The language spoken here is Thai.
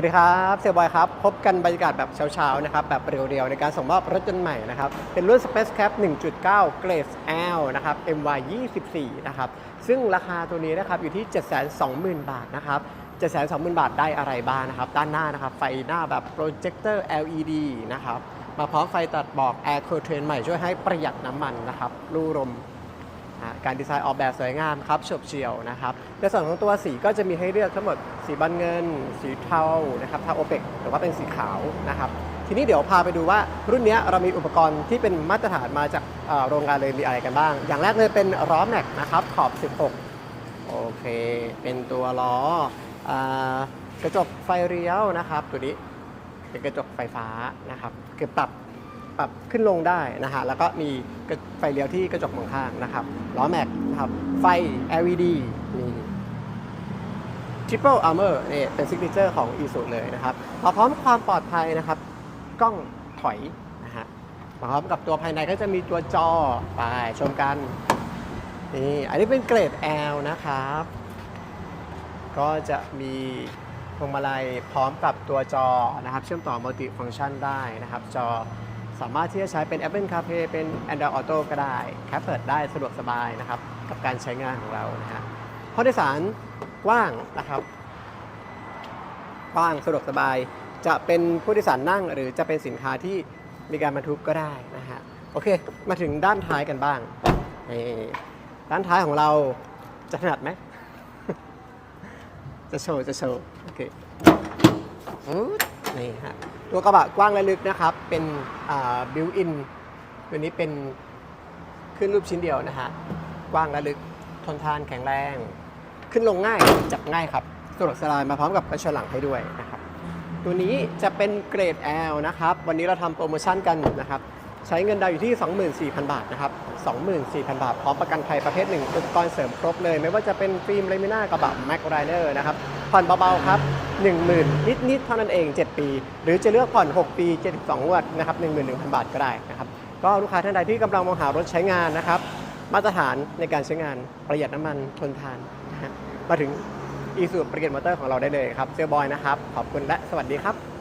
วัสดีครับเซลบอยครับ พบกันบรรยากาศแบบเช้าๆนะครับแบบเรียวๆ ในการส่งมอบรถยนต์ใหม่นะครับเป็นรุ่น Space Cap 1.9เกรด L นะครับ MY 24นะครับซึ่งราคาตัวนี้นะครับอยู่ที่ 720,000 บาทนะครับ720,000 บาทได้อะไรบ้างนะครับด้านหน้านะครับไฟหน้าแบบโปรเจคเตอร์ LED นะครับมาพร้อมไฟตัดบอก Air Curtain ใหม่ช่วยให้ประหยัดน้ำมันนะครับรูลม การดีไซน์ออกแบบสวยงามครับเฉบเฉียวนะครับในส่วนของตัวสีก็จะมีให้เลือกทั้งหมดสีบานเงิน สีเทานะครับเทาโอเปกหรือว่าเป็นสีขาวนะครับทีนี้เดี๋ยวพาไปดูว่ารุ่นนี้เรามีอุปกรณ์ที่เป็นมาตรฐานมาจากโรงงานเลยมีอะไรกันบ้าง อย่างแรกเลยเป็นล้อแม็กนะครับขอบ 16 โอเค เป็นตัวล้ออกระจกไฟเลี้ยวนะครับ ตัวนี้เป็นกระจกไฟฟ้านะครับเก็บปรับ ปรับขึ้นลงได้นะฮะแล้วก็มีไฟเลี้ยวที่กระจกมองข้างนะครับล้อแม็กนะครับไฟ LED มี Triple Armor นี่เป็นซิกเนเจอร์ของ e s u เลยนะครับมาพร้อมความปลอดภัยนะครับกล้องถอยนะฮะมาพร้อมกับตัวภายในก็จะมีตัวจอไปชมกันนี่อันนี้เป็นเกรด L นะครับ ก็จะมีพวงมาลัยพร้อมกับตัวจอนะครับ เชื่อมต่อมัลติฟัง c t ชันได้นะครับ จอ สามารถที่จะใช้เป็น Apple CarPlay เป็น Android Auto ก็ได้แคปเปิดได้สะดวกสบายนะครับกับการใช้งานของเรานะฮะห้องโดยสารกว้างนะครับกว้างสะดวกสบาย จะเป็นผู้โดยสารนั่ง หรือจะเป็นสินค้าที่มีการบรรทุกก็ได้นะฮะโอเค มาถึงด้านท้ายกันบ้างด้านท้ายของเราจะถนัดไหมจะโชว์จะโชว์โอเค นี่ฮะตัวกระบะกว้างและลึกนะครับ เป็นบิวอินตัวนี้เป็นขึ้นรูปชิ้นเดียวนะฮะกว้างและลึกทนทานแข็งแรง ขึ้นลงง่ายจับง่ายครับสะดวกสบายมาพร้อมกับกระช้าหลังให้ด้วยนะครับตัวนี้จะเป็นเกรด L นะครับ วันนี้เราทำโปรโมชั่นกันนะครับ ใช้เงินดาวอยู่ที่ 24,000 บาทนะครับ 24,000 บาท พร้อมประกันภัยประเภทหนึ่งอุปกรณ์เสริมครบเลย ไม่ว่าจะเป็นฟิล์มเลมิน่ากระบะแม็กไรเนอร์นะครับ ผ่อนเบาๆครับ 10,000 นิดๆ เท่านั้นเอง 7 ปี หรือจะเลือกผ่อน 6 ปี 72งวดนะครับ 11,000 บาทก็ได้นะครับ ก็ลูกค้าท่านใดที่กำลังมองหารถใช้งานนะครับ มาตรฐานในการใช้งานประหยัดน้ำมันทนทานนะฮะมาถึงอีสูประเกียรมอเตอร์ของเราได้เลยครับเซลบอยนะครับ ขอบคุณและสวัสดีครับ